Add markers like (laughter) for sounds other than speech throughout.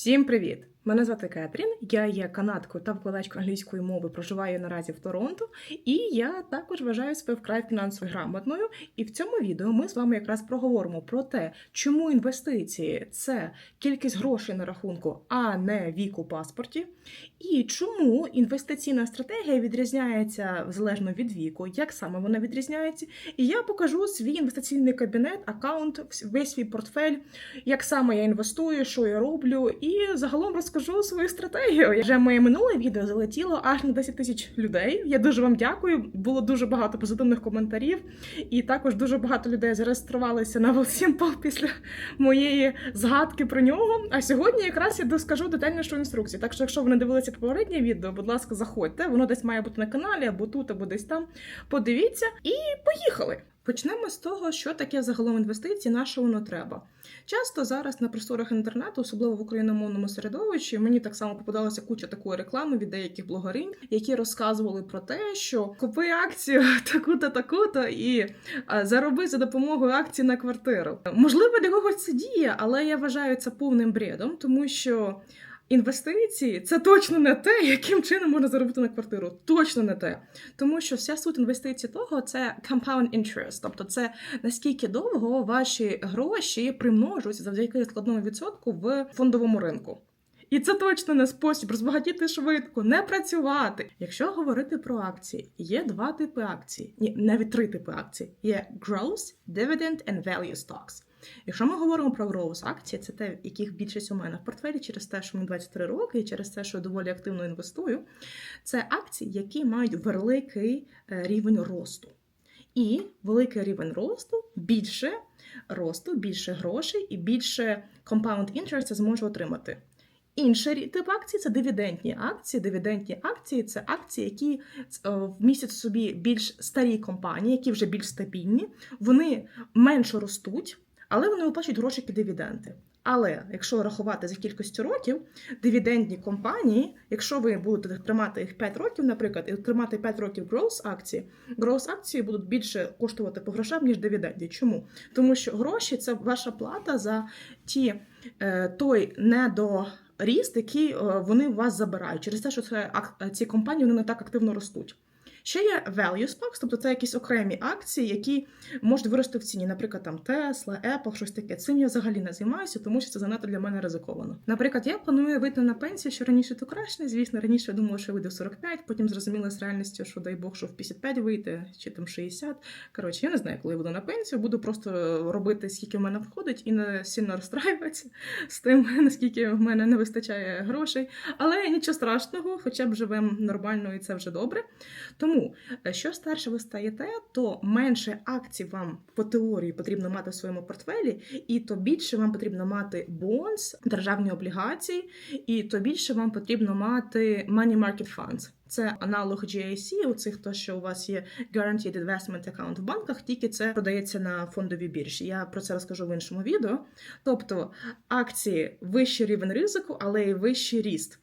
Всім привіт! Мене звати Кетрін, я є канадкою та викладачкою англійської мови, проживаю наразі в Торонто, і я також вважаю себе вкрай фінансово грамотною. І в цьому відео ми з вами якраз проговоримо про те, чому інвестиції це кількість грошей на рахунку, а не вік у паспорті, і чому інвестиційна стратегія відрізняється залежно від віку, як саме вона відрізняється. І я покажу свій інвестиційний кабінет, аккаунт, весь свій портфель, як саме я інвестую, що я роблю, і загалом розкажу свою стратегію. Вже моє минуле відео залетіло аж на 10 тисяч людей. Я дуже вам дякую. Було дуже багато позитивних коментарів, і також дуже багато людей зареєструвалися на Волсімпл після моєї згадки про нього. А сьогодні якраз я доскажу детальнішу інструкцію. Так що, якщо ви не дивилися попереднє відео, будь ласка, заходьте. Воно десь має бути на каналі, або тут, або десь там. Подивіться і поїхали. Почнемо з того, що таке загалом інвестиції, на що воно треба. Часто зараз на просторах інтернету, особливо в україномовному середовищі, мені так само попадалася куча такої реклами від деяких блогерів, які розказували про те, що купи акцію (laughs) таку-то, таку-то і зароби за допомогою акцій на квартиру. Можливо, для когось це діє, але я вважаю це повним бредом, тому що. Інвестиції це точно не те, яким чином можна заробити на квартиру. Точно не те. Тому що вся суть інвестицій того це compound interest, тобто це наскільки довго ваші гроші примножуються завдяки складному відсотку в фондовому ринку. І це точно не спосіб розбагатіти швидко, не працювати. Якщо говорити про акції, є два типи акцій, ні, навіть три типи акцій: є growth, dividend and value stocks. Якщо ми говоримо про growth акції, це те, яких більшість у мене в портфелі через те, що мені 23 роки, і через те, що я доволі активно інвестую. Це акції, які мають великий е, рівень росту. І великий рівень росту більше росту, більше грошей і більше compound interest я зможу отримати. Інший тип акцій це дивідендні акції. Дивідендні акції це акції, які е, вмістять в собі більш старі компанії, які вже більш стабільні, вони менше ростуть, але вони виплачують гроші під дивіденди. Але якщо рахувати за кількістю років, дивідендні компанії, якщо ви будете тримати їх 5 років, наприклад, і тримати 5 років growth акції, growth акції будуть більше коштувати по грошам, ніж дивіденді. Чому? Тому що гроші це ваша плата за ті е, той недоріст, який е, вони у вас забирають, через те, що це ці компанії вони не так активно ростуть. Ще є value stocks, тобто це якісь окремі акції, які можуть вирости в ціні. Наприклад, там Tesla, Apple, щось таке. Цим я взагалі не займаюся, тому що це занадто для мене ризиковано. Наприклад, я планую вийти на пенсію, що раніше то краще. Звісно, раніше я думала, що вийду в 45, потім зрозуміла з реальністю, що дай Бог, що в 55 вийти, чи там 60. Коротше, я не знаю, коли я буду на пенсію. Буду просто робити, скільки в мене входить, і не сильно розстраюватися з тим, (laughs) наскільки в мене не вистачає грошей. Але нічого страшного, хоча б живемо нормально, і це вже добре. Тому, е, що старше ви стаєте, то менше акцій вам по теорії потрібно мати в своєму портфелі, і то більше вам потрібно мати бонс, державні облігації, і то більше вам потрібно мати money market funds. Це аналог GIC, у цих то, що у вас є Guaranteed Investment Account в банках, тільки це продається на фондовій біржі. Я про це розкажу в іншому відео. Тобто акції вищий рівень ризику, але й вищий ріст.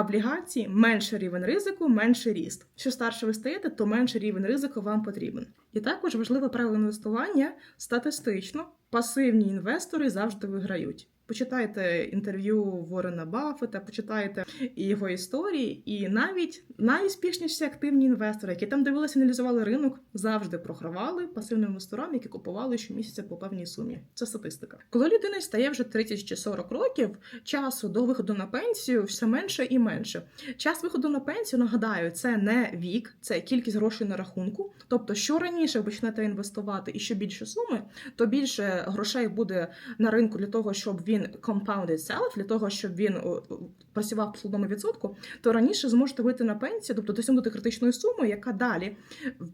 Облігації менший рівень ризику, менший ріст. Що старше ви стаєте, то менший рівень ризику вам потрібен. І також важливе правило інвестування статистично. Пасивні інвестори завжди виграють. Почитайте інтерв'ю Ворена Баффета, почитайте його історії, і навіть найуспішніші активні інвестори, які там дивилися, аналізували ринок, завжди програвали пасивним інвесторам, які купували щомісяця по певній сумі. Це статистика. Коли людина стає вже 30 чи 40 років, часу до виходу на пенсію все менше і менше. Час виходу на пенсію, нагадаю, це не вік, це кількість грошей на рахунку. Тобто, що раніше почнете інвестувати і що більше суми, то більше грошей буде на ринку для того, щоб він compounded self, для того, щоб він працював по складному відсотку, то раніше зможете вийти на пенсію, тобто досягнути критичної суми, яка далі,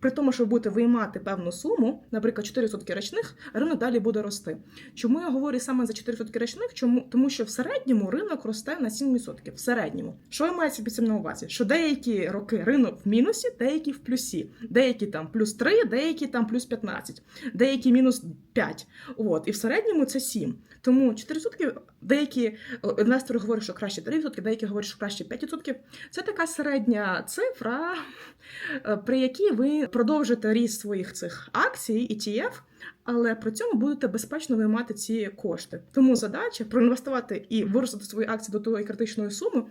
при тому, що ви будете виймати певну суму, наприклад, 4% річних, ринок далі буде рости. Чому я говорю саме за 4% річних? Чому тому, що в середньому ринок росте на 7%. В середньому, що ви маєте під цим на увазі? Що деякі роки ринок в мінусі, деякі в плюсі, деякі там плюс 3, деякі там плюс 15, деякі мінус 5. От і в середньому це 7. Тому 4% 3%. Деякі е, інвестори говорять, що краще 3%, деякі говорять, що краще 5%. Це така середня цифра, е, при якій ви продовжите ріст своїх цих акцій, ETF, але при цьому будете безпечно виймати ці кошти. Тому задача проінвестувати і виростити свої акції до тої критичної суми.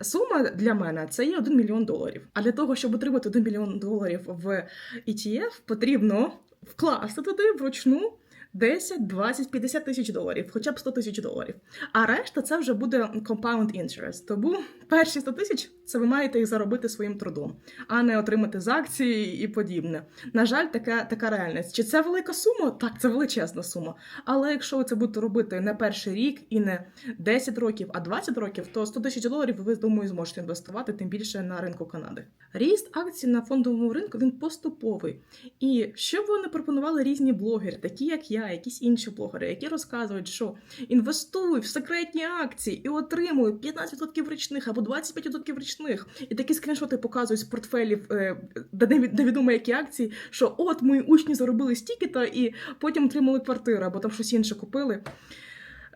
Сума для мене це є 1 мільйон доларів. А для того, щоб отримати 1 мільйон доларів в ETF, потрібно вкласти туди вручну 10, 20, 50 тисяч доларів, хоча б 100 тисяч доларів. А решта це вже буде compound interest. Тому перші 100 тисяч це ви маєте їх заробити своїм трудом, а не отримати з акції і подібне. На жаль, така, така реальність. Чи це велика сума? Так, це величезна сума. Але якщо ви це будете робити не перший рік і не 10 років, а 20 років, то 100 тисяч доларів ви думаю зможете інвестувати, тим більше на ринку Канади. Ріст акцій на фондовому ринку він поступовий. І що б ви не пропонували різні блогери, такі як я, якісь інші блогери, які розказують, що інвестуй в секретні акції і отримуй 15% річних або 25% річних. І такі скріншоти показують з портфелів, е, де невідомо які акції, що от мої учні заробили стільки-то і потім отримали квартиру або там щось інше купили.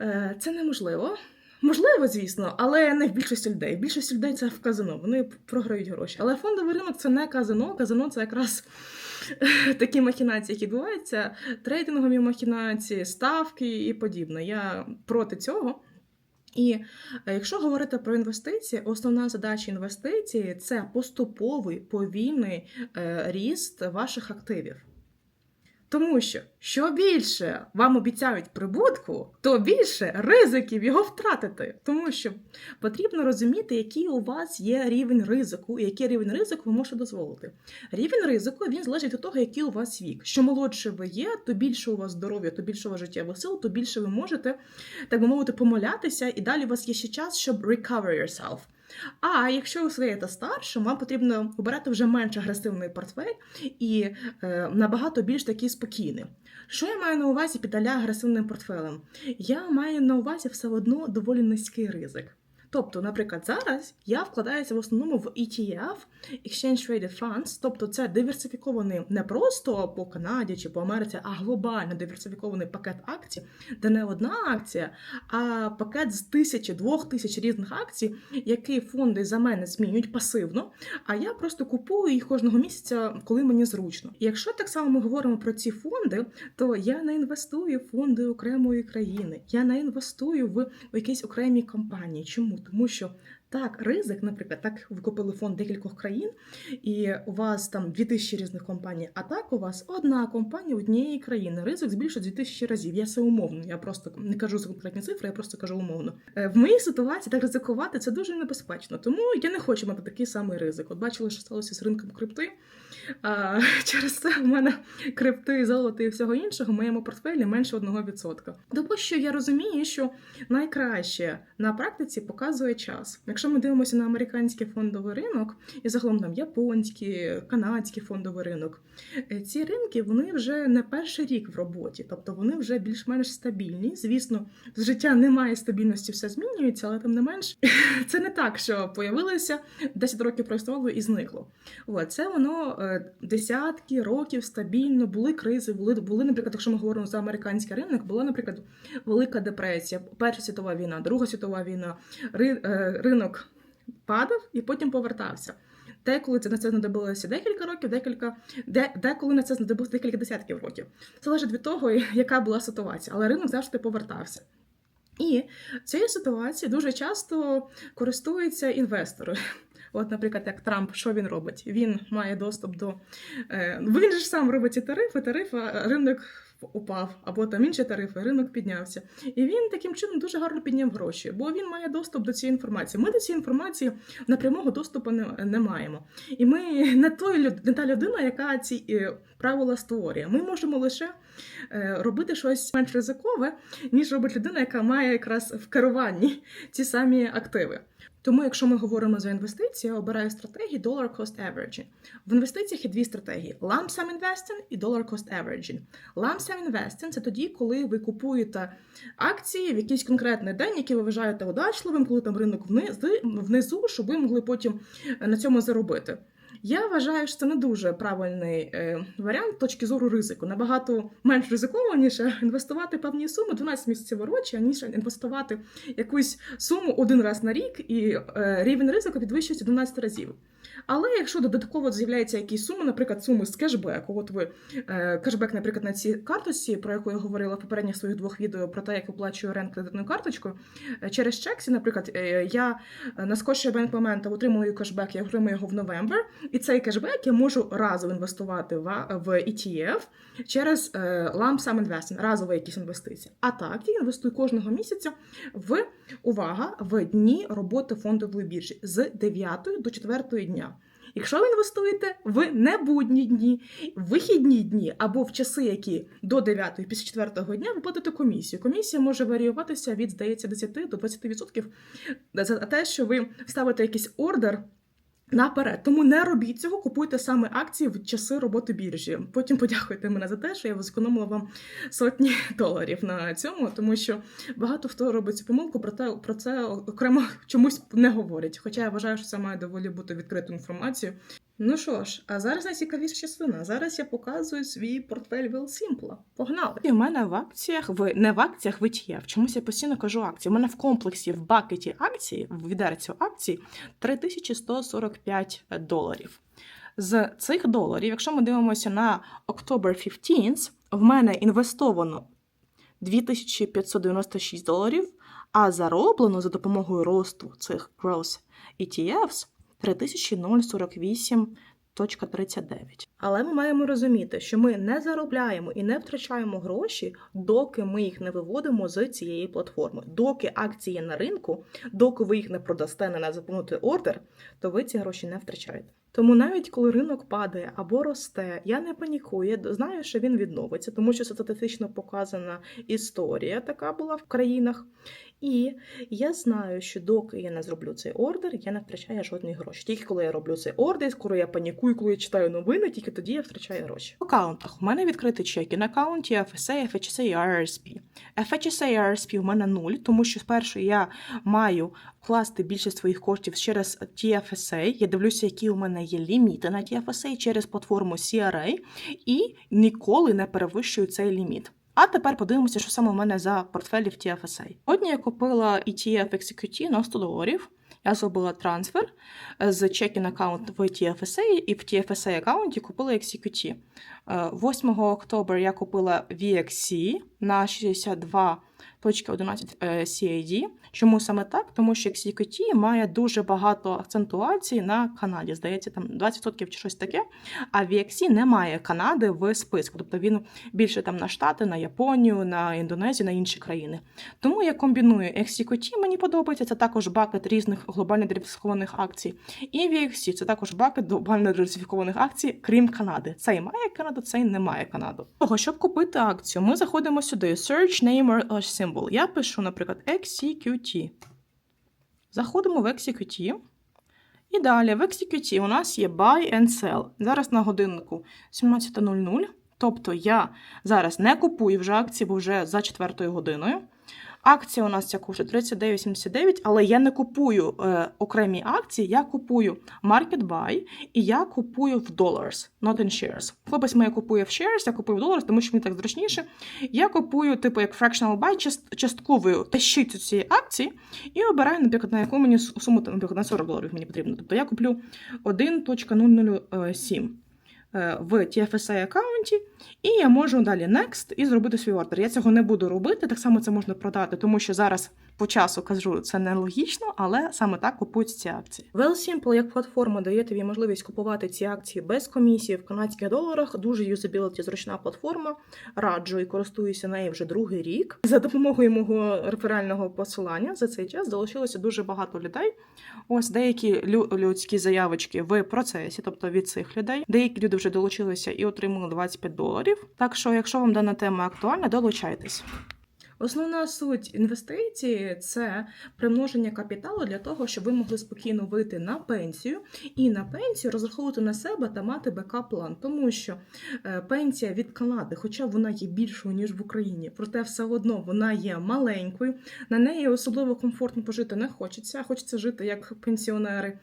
Е, Це неможливо. Можливо, звісно, але не в більшості людей. Більшість людей це в казино. Вони програють гроші. Але фондовий ринок це не казино. Казино це якраз такі махінації, які відбуваються, трейдингові махінації, ставки і подібне. Я проти цього. І е, якщо говорити про інвестиції, основна задача інвестиції це поступовий повільний е, ріст ваших активів. Тому що що більше вам обіцяють прибутку, то більше ризиків його втратити. Тому що потрібно розуміти, який у вас є рівень ризику, і який рівень ризику ви можете дозволити. Рівень ризику він залежить від того, який у вас вік. Що молодше ви є, то більше у вас здоров'я, то більше у вас життєвих сил, то більше ви можете, так би мовити, помилятися, і далі у вас є ще час, щоб recover yourself. А якщо ви та старше, вам потрібно обирати вже менш агресивний портфель і е, набагато більш такий спокійний. Що я маю на увазі під аля агресивним портфелем? Я маю на увазі все одно доволі низький ризик. Тобто, наприклад, зараз я вкладаюся в основному в ETF, Exchange Traded Funds, тобто це диверсифікований не просто по Канаді чи по Америці, а глобально диверсифікований пакет акцій, де не одна акція, а пакет з тисячі, двох тисяч різних акцій, які фонди за мене змінюють пасивно. А я просто купую їх кожного місяця, коли мені зручно. І якщо так само ми говоримо про ці фонди, то я не інвестую в фонди окремої країни, я не інвестую в, якісь окремі компанії. Чому? Тому що так, ризик, наприклад, так ви купили фонд декількох країн, і у вас там 2000 різних компаній, а так у вас одна компанія однієї країни. Ризик збільшує 2000 разів. Я це умовно. Я просто не кажу за конкретні цифри, я просто кажу умовно. Е, В моїй ситуації так ризикувати це дуже небезпечно. Тому я не хочу мати такий самий ризик. От бачили, що сталося з ринком крипти. А, (laughs) через це в мене крипти, золото і всього іншого в моєму портфелі менше 1%. Тому що я розумію, що найкраще на практиці показує час. Якщо ми дивимося на американський фондовий ринок і загалом там японський, канадський фондовий ринок, е, ці ринки вони вже не перший рік в роботі, тобто вони вже більш-менш стабільні. Звісно, з життя немає стабільності, все змінюється, але тим не менш (laughs) це не так, що появилося 10 років проіснувало і зникло. От, це воно е, десятки років стабільно були кризи. Були були, наприклад, якщо ми говоримо за американський ринок, була, наприклад, велика депресія, Перша світова війна, Друга світова війна, ри, е, ринок падав і потім повертався. Деколи це на це знадобилося декілька років, декілька де, деколи на це знадобилося декілька десятків років. Це залежить від того, (laughs) яка була ситуація, але ринок завжди повертався. І цією ситуацією дуже часто користуються інвестори. От, наприклад, як Трамп, що він робить? Він має доступ до. Е, він же ж сам робить ці тарифи, тарифи ринок упав, або там інші тарифи, ринок піднявся. І він таким чином дуже гарно підняв гроші, бо він має доступ до цієї інформації. Ми до цієї інформації напрямого доступу не, не маємо. І ми не той не та людина, яка ці е, правила створює. Ми можемо лише е, робити щось менш ризикове, ніж робить людина, яка має якраз в керуванні ці самі активи. Тому, якщо ми говоримо за інвестиції, я обираю стратегії Dollar Cost Averaging. В інвестиціях є дві стратегії: Lump Sum Investing і Dollar Cost Averaging. Lump Investing – це тоді, коли ви купуєте акції в якийсь конкретний день, який ви вважаєте удачливим, коли там ринок внизу, щоб ви могли потім на цьому заробити. Я вважаю, що це не дуже правильний е, варіант точки зору ризику. Набагато менш ризикованіше інвестувати певні суми 12 місяців році, ніж інвестувати якусь суму один раз на рік, і е, рівень ризику підвищується 12 разів. Але якщо додатково з'являється якісь суми, наприклад, суми з кешбеку, от ви е, кешбек, наприклад, на цій карточці, про яку я говорила в попередніх своїх двох відео про те, як оплачую рент кредитною карточкою, е, через чексі, наприклад, е, я на Scotiabank Momento отримую кешбек, я отримую його в новембр, і цей кешбек я можу разово інвестувати в, ETF через lump sum investing, разові якісь інвестиції. А так я інвестую кожного місяця в увага в дні роботи фондової біржі з 9 до 4 дня. Якщо ви інвестуєте в небудні дні, в вихідні дні або в часи, які до 9 після 4 дня, ви платите комісію. Комісія може варіюватися від, здається, 10 до 20% за те, що ви ставите якийсь ордер. Наперед, тому не робіть цього, купуйте саме акції в часи роботи біржі. Потім подякуйте мене за те, що я зекономила вам сотні (laughs) доларів на цьому, тому що багато хто робить цю помилку, проте про це окремо (laughs) чомусь не говорять. Хоча я вважаю, що це має доволі бути відкриту інформацію. Ну що ж, а зараз найцікавіша частина. Зараз я показую свій портфель Велсімпла. Погнали! І в мене в акціях, в не в акціях в ETF. Чомусь я постійно кажу акції. У мене в комплексі в бакеті акції, в відерцю акцій 3145 доларів. З цих доларів, якщо ми дивимося на October 15, в мене інвестовано 2596 доларів, а зароблено за допомогою росту цих Growth ETFs 3048.39. Але ми маємо розуміти, що ми не заробляємо і не втрачаємо гроші, доки ми їх не виводимо з цієї платформи. Доки акції на ринку, доки ви їх не продасте на заповнити ордер, то ви ці гроші не втрачаєте. Тому навіть коли ринок падає або росте, я не панікую, я знаю, що він відновиться, тому що статистично показана історія така була в країнах. І я знаю, що доки я не зроблю цей ордер, я не втрачаю жодні гроші. Тільки коли я роблю цей ордер, коли я панікую, коли я читаю новини, тільки тоді я втрачаю гроші. В аккаунтах у мене відкритий чеки на аккаунті FSA, FHSA і RRSP. FHSA і RRSP у мене нуль, тому що спершу я маю вкласти більшість своїх коштів через TFSA. Я дивлюся, які у мене є ліміти на TFSA через платформу CRA, і ніколи не перевищую цей ліміт. А тепер подивимося, що саме у мене за портфелі в TFSA. Сьогодні я купила ETF XQT на 100 доларів. Я зробила трансфер з чекін аккаунт в TFSA і в TFSA аккаунті купила XQT. 8 октября я купила VXC на 62.11 CAD. Чому саме так? Тому що XQT має дуже багато акцентуацій на Канаді. Здається, там 20% чи щось таке. А VXC не має Канади в списку. Тобто він більше там на Штати, на Японію, на Індонезію, на інші країни. Тому я комбіную XQT, мені подобається. Це також бакет різних глобально диверсифікованих акцій. І VXC це також бакет глобально диверсифікованих акцій, крім Канади. Цей має Канаду, цей не має Канаду. Того, щоб купити акцію, ми заходимо сюди. Search name or symbol. Я пишу, наприклад, XQT. Заходимо в XQT. І далі в XQT у нас є Buy and Sell. Зараз на годиннику 17.00. Тобто я зараз не купую вже акції, бо вже за 4 годиною. Акція у нас ця коштує 39,79, але я не купую е, окремі акції, я купую Market Buy і я купую в dollars, not in shares. Хлопець моє купує в shares, я купую в dollars, тому що мені так зручніше. Я купую, типу, як fractional buy, част, частковою тащицю цієї акції і обираю, наприклад, на яку мені суму, наприклад, на 40 доларів мені потрібно. Тобто я куплю 1.007 в TFSA аккаунті, і я можу далі Next і зробити свій ордер. Я цього не буду робити, так само це можна продати, тому що зараз по часу кажу, це нелогічно, але саме так купують ці акції. WellSimple як платформа дає тобі можливість купувати ці акції без комісії в канадських доларах. Дуже юзабіліті зручна платформа. Раджу і користуюся нею вже другий рік. За допомогою мого реферального посилання за цей час залишилося дуже багато людей. Ось деякі лю- людські заявочки в процесі, тобто від цих людей. Деякі люди вже долучилися і отримали 25 доларів. Так що, якщо вам дана тема актуальна, долучайтесь. Основна суть інвестиції це примноження капіталу для того, щоб ви могли спокійно вийти на пенсію і на пенсію розраховувати на себе та мати бекап-план, тому що е, пенсія від Канади, хоча вона є більшою ніж в Україні, проте все одно вона є маленькою. На неї особливо комфортно пожити не хочеться. Хочеться жити як пенсіонери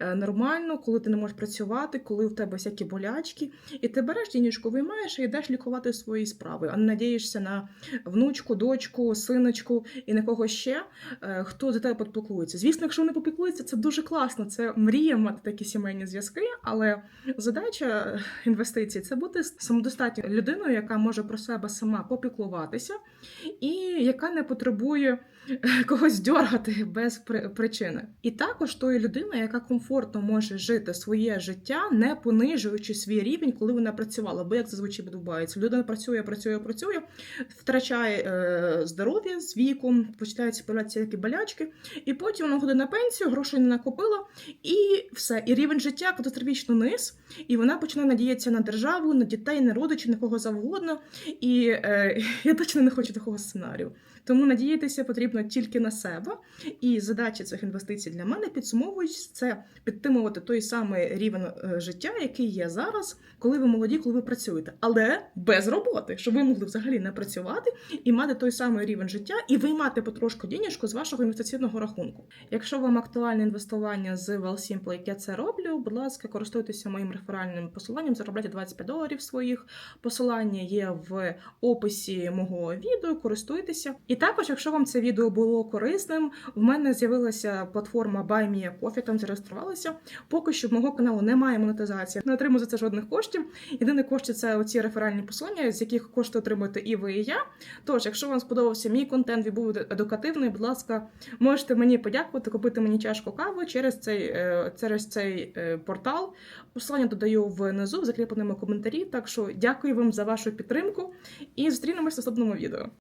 е, нормально, коли ти не можеш працювати, коли в тебе всякі болячки, і ти береш дінюшку, виймаєш і йдеш лікувати свої справи, а не надієшся на внучку, дочку, синочку і на кого ще, е, хто за тебе попіклується. Звісно, якщо вони попіклуються, це дуже класно. Це мрія мати такі сімейні зв'язки, але задача інвестицій це бути самодостатньою людиною, яка може про себе сама попіклуватися, і яка не потребує (laughs) когось дьоргати без причини. І також тою людиною, яка комфортно може жити своє життя, не понижуючи свій рівень, коли вона працювала. Бо як зазвичай відбувається, людина працює, працює, працює, втрачає е, здоров'я з віком, починаються появлятися які болячки, і потім вона ходить на пенсію, грошей не накопила, і все. І рівень життя катастрофічно низ, і вона починає надіятися на державу, на дітей, на родичів, на кого завгодно. І е, (laughs) я точно не хочу такого сценарію. Тому надіятися потрібно тільки на себе. І задача цих інвестицій для мене підсумовують це підтримувати той самий рівень е, життя, який є зараз, коли ви молоді, коли ви працюєте, але без роботи, щоб ви могли взагалі не працювати і мати той самий рівень життя, і виймати потрошку денежку з вашого інвестиційного рахунку. Якщо вам актуальне інвестування з Wealthsimple, як я це роблю, будь ласка, користуйтеся моїм реферальним посиланням, заробляйте 25 доларів своїх. Посилання є в описі мого відео, користуйтеся. І також, якщо вам це відео було корисним, в мене з'явилася платформа Buy Me там зареєструвалася. Поки що в мого каналу немає монетизації, не отримую за це жодних коштів. Єдине кошти це оці реферальні посилання, з яких кошти отримуєте і ви, і я. Тож, якщо вам сподобався мій контент, він був едукативний, будь ласка, можете мені подякувати, купити мені чашку кави через цей, е, через цей е, портал. Посилання додаю внизу в закріпленому коментарі. Так що дякую вам за вашу підтримку і зустрінемось в наступному відео.